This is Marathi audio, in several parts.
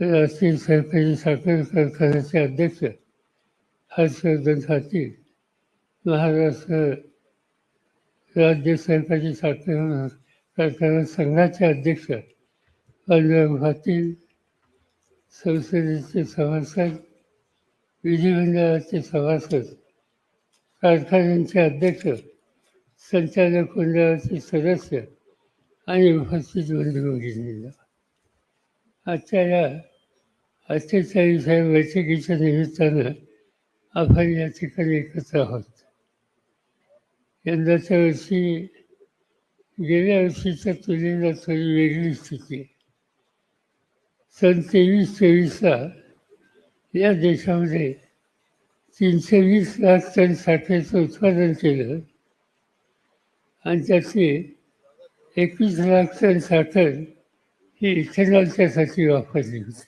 राष्ट्रीय सहकारी साखर कारखान्याचे अध्यक्ष हर्षवर्धन पाटील महाराष्ट्र राज्य सहकारी साखर कारखाना संघाचे अध्यक्ष बलराम पाटील संसदेचे सभासद विधिमंडळाचे सभासद कारखान्यांचे अध्यक्ष संचालक मंडळाचे सदस्य आणि उपस्थित बंधू भगिनींना. आजच्या या अठ्ठेचाळीसाव्या बैठकीच्या निमित्तानं आपण या ठिकाणी एकत्र आहोत यंदाच्या वर्षी गेल्या वर्षीच्या तुलनेला थोडी वेगळी स्थिती. आहे सन तेवीस चोवीसला या देशामध्ये तीनशे वीस लाख टन साखरेचं उत्पादन केलं आणि त्याचे एकवीस लाख टन साखर ही इथेनॉलच्यासाठी वापरली होती.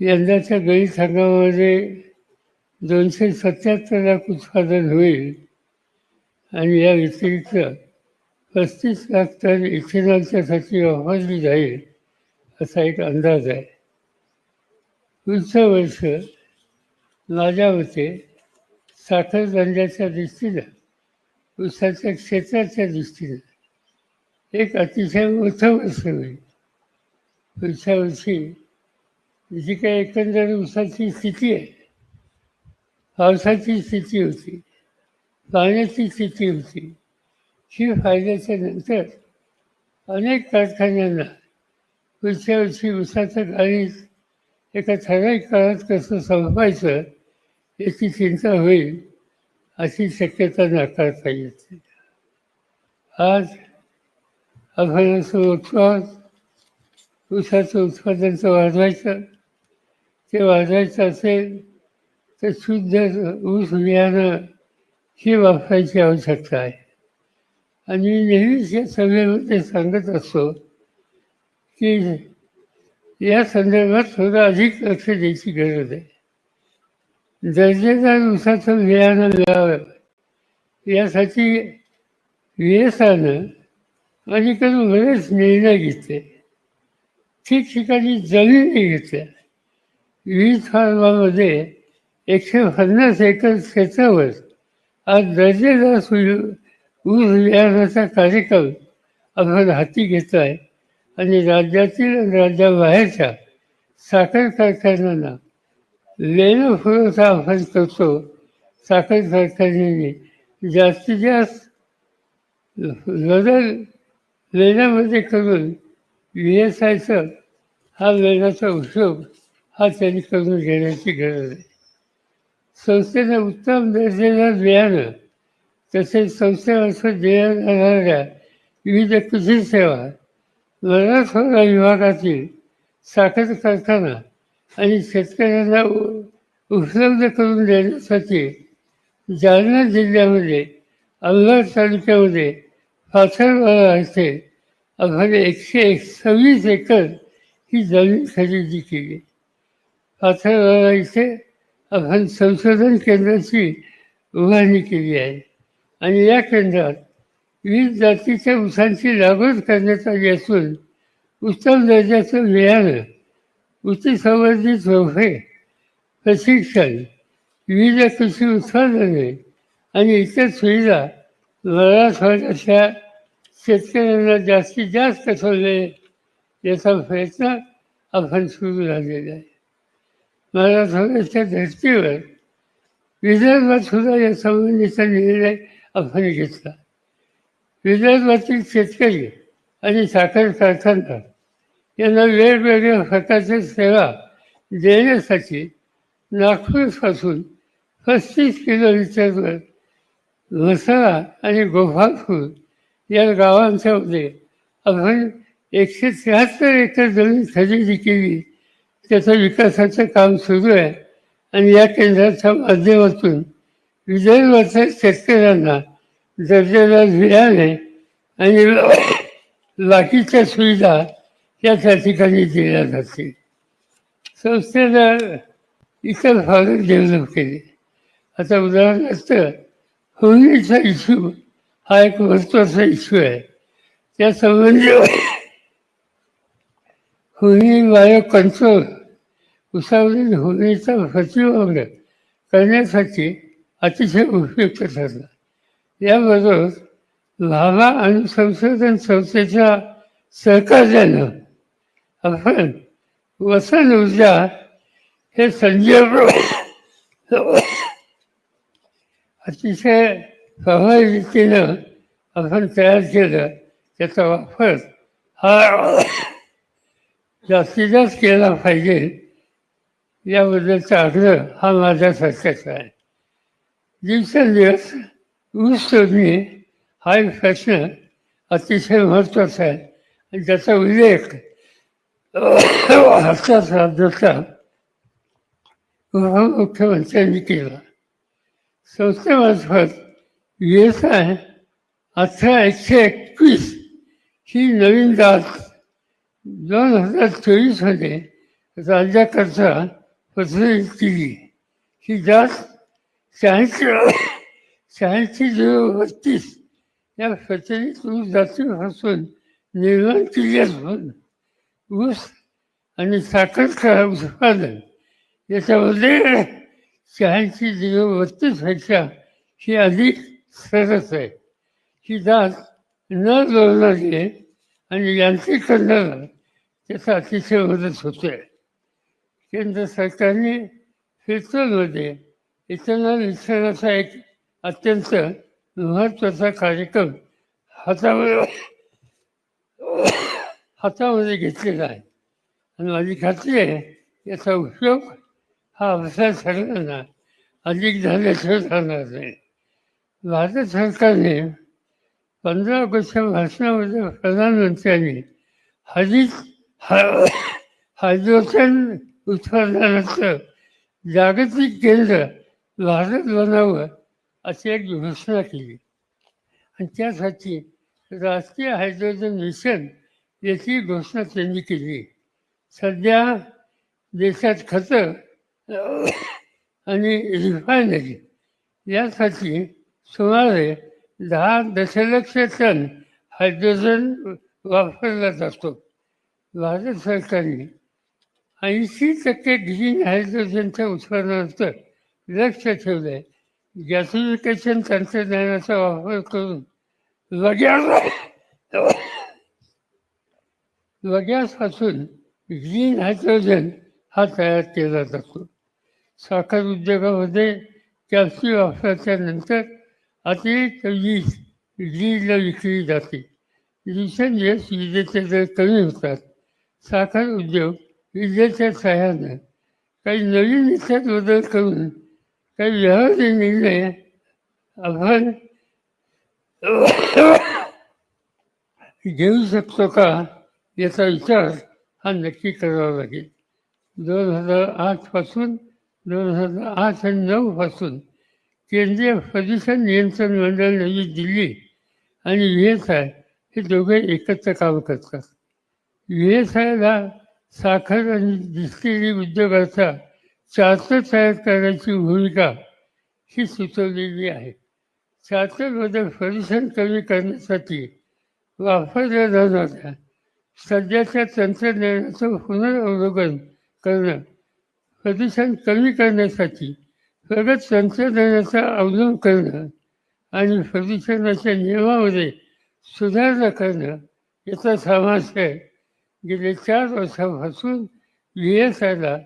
यंदाच्या गळीत हंगामामध्ये दोनशे सत्याहत्तर लाख उत्पादन होईल आणि या व्यतिरिक्त पस्तीस लाख टन इथेनॉलच्यासाठी वापरली जाईल असा एक अंदाज आहे. पुढचं वर्ष माझ्या मते साखर धंद्याच्या दृष्टीनं ऊसाच्या क्षेत्राच्या दृष्टीनं एक अतिशय उत्सव वर्ष होईल पुढच्या वर्षी जी काही एकंदर ऊसाची स्थिती आहे पावसाची स्थिती होती पाण्याची स्थिती होती ही फायद्याच्या नंतर अनेक कारखान्यांना पुढच्या वर्षी ऊसाचं गाडीत एका ठराविक काळात कसं संपायचं याची चिंता होईल अशी शक्यता नाकारता येते. आज आपण उत्पादन उत्पाद ऊसाचं उत्पादन जर वाढवायचं. ते वाढवायचं असेल तर शुद्ध ऊस बियाणं ही वापरायची आवश्यकता आहे. आणि मी नेहमीच या सभेमध्ये सांगत असतो की या संदर्भात थोडं अधिक लक्ष द्यायची गरज आहे. दर्जेदार ऊसाचं बियाणं मिळावं यासाठी व्यसानं अलीकडे बरेच निर्णय घेतले. ठिकठिकाणी जमिनी घेतल्या. वीज फार्मामध्ये एकशे पन्नास एकर क्षेत्रावर आज दर्जेदार सुरू ऊस बियाणाचा कार्यक्रम आपण हाती घेतला आहे आणि राज्यातील आणि राज्याबाहेरच्या साखर कारखान्यांना लेणं पुरवठा आपण करतो. साखर कारखान्यांनी जास्तीत जास्त बदल लेण्यामध्ये करून व्ही एस आयचं हा लेण्याचा उपयोग हा त्यांनी करून घेण्याची गरज आहे. संस्थेनं उत्तम दर्जेदार बियाणं तसेच संस्थेमार्फत देण्यात येणाऱ्या विविध कृषी सेवा मराठवाडा विभागातील साखर कारखाना आणि शेतकऱ्यांना उपलब्ध करून देण्यासाठी जालना जिल्ह्यामध्ये अल्हार तालुक्यामध्ये पाथरवाडा येथे एकशे एक सव्वीस एकर ही जमीन खरेदी केली. पाथरवाडा इथे आपण संशोधन केंद्राची उभारणी केली आहे. आणि या केंद्रात विविध जातीच्या ऊसांची लागवड करण्यात आली असून उत्तम दर्जाचं बियाणं उच्च संवर्धित रोपे प्रशिक्षण विविध कृषी उत्पादने आणि इतर सुविधा मराठवाड्याच्या शेतकऱ्यांना जास्तीत जास्त सोडले याचा प्रयत्न आपण सुरू झालेला आहे. मराठवाड्याच्या धर्तीवर विदर्भात सुद्धा या संबंधीचा निर्णय आपण घेतला. विदर्भातील शेतकरी आणि साखर कारखानदार यांना वेगवेगळ्या प्रकारच्या सेवा देण्यासाठी नागपूरपासून पस्तीस किलोमीटरवर म्हसळा आणि गोपाळपूर या गावांच्या मध्ये आपण एकशे त्र्याहत्तर एकर जमीन खरेदी केली. त्याचं विकासाचं काम सुरू आहे आणि या केंद्राच्या माध्यमातून विदर्भातल्या शेतकऱ्यांना दर्जेदार बियाणे आणि बाकीच्या सुविधा या त्या ठिकाणी दिल्या जातील. संस्थेनं इतर भागात डेव्हलप केले. आता उदाहरणार्थ होळीचा इश्यू हा एक महत्त्वाचा इश्यू आहे. त्या संबंधी हुई बायो कंट्रोल उसावरील होणीचा प्रतिबंध करण्यासाठी अतिशय उपयुक्त ठरला. याबरोबर लाभा आणि संशोधन संस्थेच्या सहकार्यानं आपण वसन ऊर्जा हे संजय अतिशय प्रभावी रीतीनं आपण तयार केलं त्याचा वापर हा जास्तीत जास्त केला पाहिजे. याबद्दलचा आग्रह हा माझ्या सरकारचा आहे. दिवसेंदिवस ऊस तोडणी हा एक प्रश्न अतिशय महत्त्वाचा आहे. आणि त्याचा उल्लेख आजच्याच राज्याचा उपमुख्यमंत्र्यांनी केला. संस्थेमार्फत एस आय अठरा एकशे एकवीस ही नवीन दात दोन हजार चोवीसमध्ये राज्याकरता प्रचलित केली. ही जात शहाऐंशी शहाऐंशी झिरो बत्तीस या प्रचलित ऊस जातीपासून निर्माण केली असून ऊस आणि साखर उत्पादन याच्यामध्ये शहाऐंशी झिरो बत्तीसपेक्षा ही अधिक सरस आहे. ही जात न जोडणारी आहे आणि यांत्रिकरणाला त्याचा अतिशय मदत होते. केंद्र सरकारने पेट्रोलमध्ये इथेनॉल मिश्रणाचा एक अत्यंत महत्त्वाचा कार्यक्रम हातामध्ये हातामध्ये घेतलेला आहे. आणि माझी खात्री आहे याचा उपयोग हा आपल्या सगळ्यांना अधिक झाल्याशिवाय राहणार नाही. भारत सरकारने पंधरा ऑगस्टच्या भाषणामध्ये प्रधानमंत्र्यांनी हरित हायड्रोजन उत्पादनाचं जागतिक केंद्र भारत बनावं अशी एक घोषणा केली. आणि त्यासाठी राष्ट्रीय हायड्रोजन मिशन याची घोषणा त्यांनी केली. सध्या देशात खतं आणि रिफायनरी. यासाठी सुमारे दहा दशलक्ष टन हायड्रोजन वापरला जातो. भारत सरकारने ऐंशी टक्के ग्रीन हायड्रोजनच्या उत्पादनाचं लक्ष ठेवलं आहे गॅसिफिकेशन तंत्रज्ञानाचा वापर करून वग्या वग्यापासून ग्रीन हायड्रोजन हा तयार केला जातो. साखर उद्योगामध्ये कॅल्सी वर्षाच्या नंतर अतिरिक्त वीज वीजला विकली जाते दिवसेंदिवस विजेचे दर कमी होतात. साखर उद्योग विजेच्या सहाय्यानं काही नवीन इच्छात बदल करून काही व्यवहारी निर्णय आपण घेऊ शकतो का याचा विचार हा नक्की करावा लागेल. दोन हजार आठपासून दोन हजार आठ आणि नऊपासून केंद्रीय प्रदूषण नियंत्रण मंडळ नवी दिल्ली आणि व्ही एस आय हे दोघे एकत्र काम करतात. व्ही एस आयला साखर आणि डिस्टिलरी उद्योगाचा चार्टर तयार करण्याची भूमिका ही सुचवलेली आहे. चार्टरमध्ये प्रदूषण कमी करण्यासाठी वापरल्या जाणाऱ्या सध्याच्या तंत्रज्ञानाचं पुनरावलोकन करणं प्रदूषण कमी करण्यासाठी प्रगत तंत्रज्ञानाचा अवलंब करणं आणि प्रदूषणाच्या नियमामध्ये सुधारणा करणं याचा समावेश आहे. गेले चार वर्षापासून व्ही एस आयला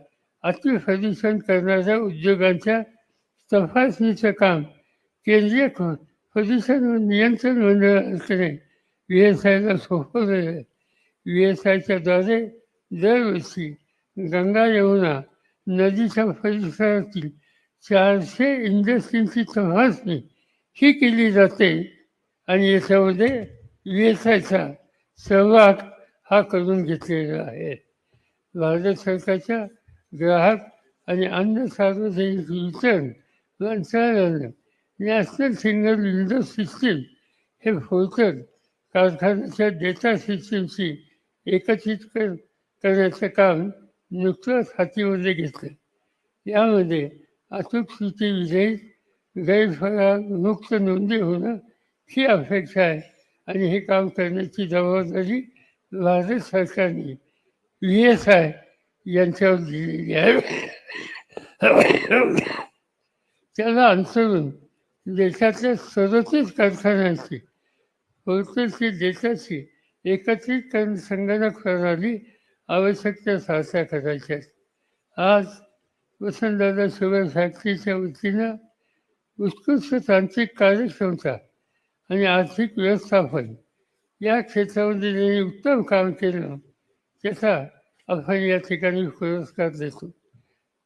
अतिप्रदूषण करणाऱ्या उद्योगांच्या तपासणीचं काम केंद्रीय प्रदूषण नियंत्रण मंडळाकडे व्ही एस आयला सोपवलेलं आहे व्ही एस आयच्याद्वारे दरवर्षी गंगा यमुना नदीच्या परिसरातील चारशे इंडस्ट्रींची तपासणी ही केली जाते आणि याच्यामध्ये व्ही एस आयचा सहभाग हा करून घेतलेला आहे. भारत सरकारच्या ग्राहक आणि अन्न सार्वजनिक वितरण मंत्रालयानं नॅशनल सिंगल विंडो सिस्टीम हे पोर्टल कारखान्याच्या डेटा सिस्टीमशी एकत्रित कर करण्याचं काम नुकतंच हातीमध्ये घेतलं. यामध्ये अचूक स्थिती विजयी गैरफरार मुक्त नोंदी होणं ही अपेक्षा आहे आणि हे काम करण्याची जबाबदारी भारत सरकारने व्ही एस आय यांच्यावर दिलेली आहे. त्याला अनुसरून देशातल्या सदतीस कारखान्यांची बहुतेकची देशाची एकत्रित संगणक प्रणाली आवश्यकता साध्या करायच्या आज वसंतदादा शुगर फॅक्टरीच्या वतीनं उत्कृष्ट तांत्रिक कार्यक्षमता आणि आर्थिक व्यवस्थापन या क्षेत्रामध्ये ज्यांनी उत्तम काम केलं त्याचा आपण या ठिकाणी पुरस्कार देतो.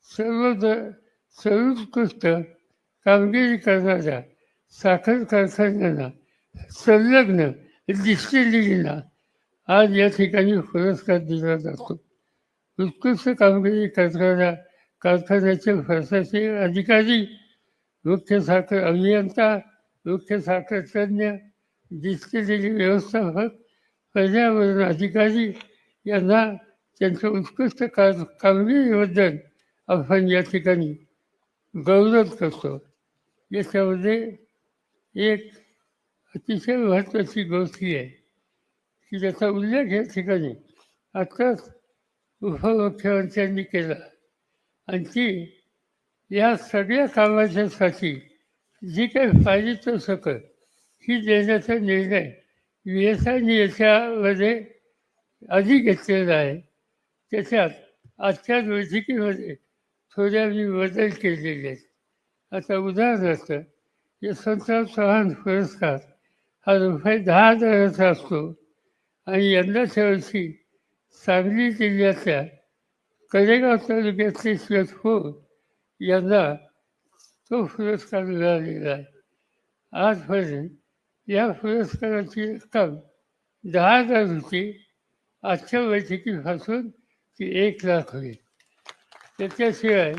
सर्व द सर्वोत्कृष्ट कामगिरी करणाऱ्या साखर कारखान्यांना संलग्न डिस्टिलरीना आज या ठिकाणी पुरस्कार दिला जातो. उत्कृष्ट कामगिरी करणाऱ्या कारखान्याचे प्रशासकीय अधिकारी मुख्य साखर अभियंता मुख्य साखर तज्ज्ञ डिस्टिलरी व्यवस्थापक पर्यावरण अधिकारी यांना त्यांच्या उत्कृष्ट का कामगिरीबद्दल आपण या ठिकाणी गौरव करतो. याच्यामध्ये एक अतिशय महत्त्वाची गोष्टी आहे. की त्याचा उल्लेख या ठिकाणी आत्ताच उपमुख्यमंत्र्यांनी केला. आणि ती या सगळ्या कामाच्यासाठी जी काही पाहिजे तो सकल ही देण्याचा निर्णय व्ही एस आयने याच्यामध्ये आधी घेतलेला आहे. त्याच्यात आजच्या बैठकीमध्ये थोड्या मी बदल केलेले आहेत. आता उदाहरणार्थ यशवंतराव चव्हाण पुरस्कार हा रुपये दहा हजाराचा असतो. आणि यंदाच्या वर्षी सांगली जिल्ह्यातल्या कडेगाव तालुक्यातले फोर यांना तो पुरस्कार मिळालेला आहे. आजपर्यंत या पुरस्काराची रक्कम दहा हजार होती. आजच्या बैठकीपासून ती एक लाख होईल. त्याच्याशिवाय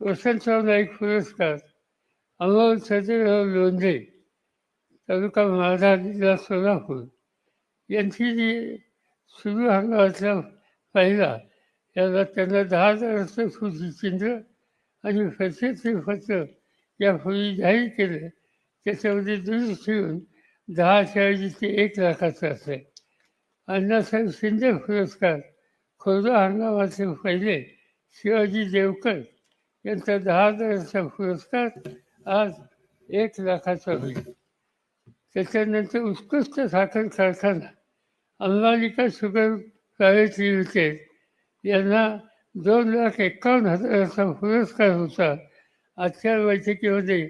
वसंतराव नाईक पुरस्कार अमोल सदराव लोंढे तालुका माढा जिल्हा सोलापूर यांची जी सुरू हंगामातला पहिला याला त्यांना दहा हजाराचं स्मृतिचिन्ह आणि प्रसिद्धी या यापूर्वी जाहीर केले. त्याच्यामध्ये दुरुस्त ठेवून दहाच्या ऐवजी ते एक लाखाचं असेल. अण्णासाहेब शिंदे पुरस्कार खोरदा हंगामाचे पहिले शिवाजी देवकर यांचा दहा हजाराचा पुरस्कार आज एक लाखाचा होईल. त्याच्यानंतर उत्कृष्ट साखर कारखाना अंबालिका शुगर प्रायव्हेट लिमिटेड यांना दोन लाख एकावन्न हजाराचा पुरस्कार होता. आजच्या बैठकीमध्ये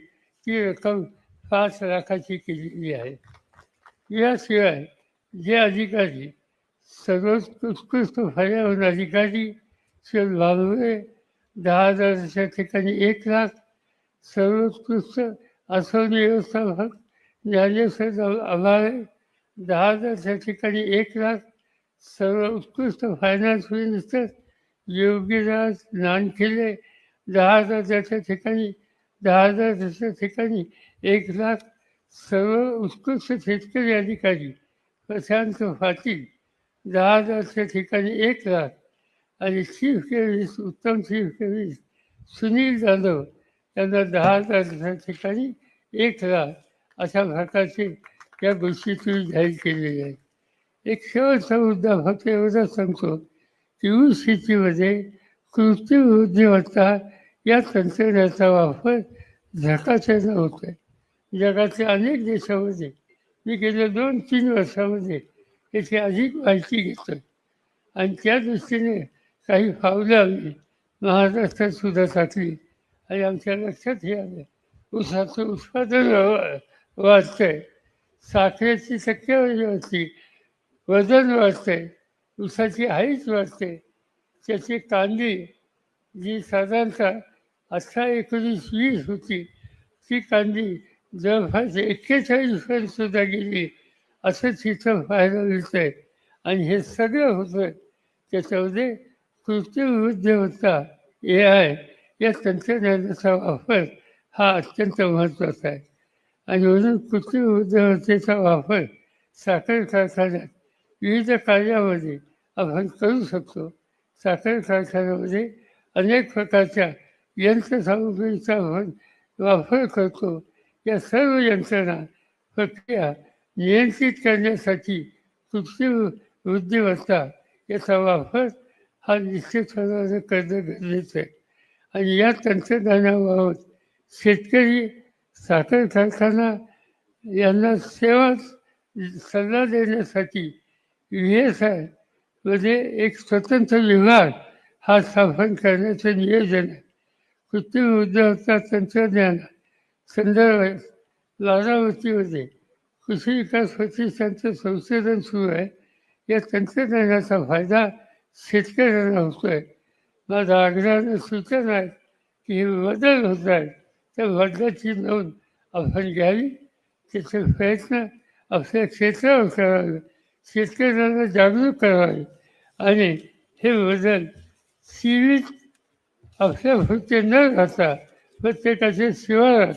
ती रक्कम पाच लाखाची केलेली आहे. याशिवाय जे अधिकारी सर्वोत्कृष्ट पर्यावरण अधिकारी श्री भांबरे दहा हजाराच्या ठिकाणी एक लाख सर्वोत्कृष्ट असं व्यवस्थापक ज्ञानेश्वर आभाळे दहा हजारच्या ठिकाणी एक लाख सर्व उत्कृष्ट फायनान्स मिनिस्टर योगीराज नानखिले दहा हजारच्या ठिकाणी दहा हजारच्या ठिकाणी एक लाख सर्व उत्कृष्ट शेतकरी अधिकारी प्रशांत पाटील दहा हजारच्या ठिकाणी एक लाख आणि चीफ केमिस्ट उत्तम चीफ केमिस्ट सुनील जाधव यांना दहा हजारच्या ठिकाणी एक लाख अशा प्रकारचे या गोष्टी तुम्ही जाहीर केलेल्या आहेत एक शेवटचा मुद्दा फक्त एवढा सांगतो. की ऊस शेतीमध्ये कृत्रिम बुद्धिमत्ता या तंत्रज्ञानाचा वापर झकाच्यानं होत आहे जगातल्या अनेक देशामध्ये मी गेल्या दोन तीन वर्षामध्ये याची अधिक माहिती घेतो आणि त्या दृष्टीने काही पावलं आम्ही. महाराष्ट्रात सुद्धा टाकली आणि आमच्या लक्षात हे आलं. ऊसाचं उत्पादन वाढतंय. साखरेची टक्केवारी वाढते वजन वाचते ऊसाची हाईच वाढते. त्याची कांदी जी साधारणतः अठरा एकोणीस वीस होती ती कांदी जवळपास एक्केचाळीसपर्यंत सुद्धा गेली असं चित्र पाहायला मिळतं आहे आणि हे सगळं होतं त्याच्यामध्ये कृत्रिम बुद्धिमत्ता ए आय या तंत्रज्ञानाचा वापर हा अत्यंत महत्त्वाचा आहे. आणि म्हणून कृत्रिम बुद्धिमत्तेचा वापर साखर कारखान्यात विविध कार्यामध्ये आपण करू शकतो. साखर कारखान्यामध्ये अनेक प्रकारच्या यंत्रसामुग्रीचा आपण वापर करतो. या सर्व यंत्रणा प्रक्रिया नियंत्रित करण्यासाठी कृत्रिम बुद्धिमत्ता याचा वापर हा निश्चित करणं गरजेचं आहे. आणि या तंत्रज्ञानाबाबत शेतकरी साखर कारखाना यांना सेवा सल्ला देण्यासाठी व्ही एस आयमध्ये एक स्वतंत्र विभाग हा स्थापन करण्याचं नियोजन आहे कृत्रिम बुद्धिमत्ता तंत्रज्ञान संदर्भात लारावतीमध्ये कृषी विकास प्रतिष्ठानचं संशोधन सुरू आहे. या तंत्रज्ञानाचा फायदा शेतकऱ्यांना होतोय. माझा आग्रहानं सूचना आहे की हे बदल होत आहेत. त्या वर्गाची नोंद आपण घ्यावी. त्याचे प्रयत्न आपल्या क्षेत्रावर करावे. शेतकऱ्यांना जागरूक करावे. आणि हे बदल सीमित आपल्या पुरते न राहता प्रत्येकाच्या शिवारात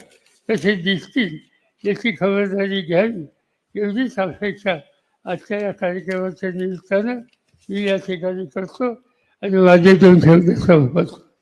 कसे दिसतील याची खबरदारी घ्यावी. एवढीच अपेक्षा आजच्या या कार्यक्रमाच्या निमित्तानं मी या ठिकाणी करतो आणि माझे दोन शब्द संपवतो.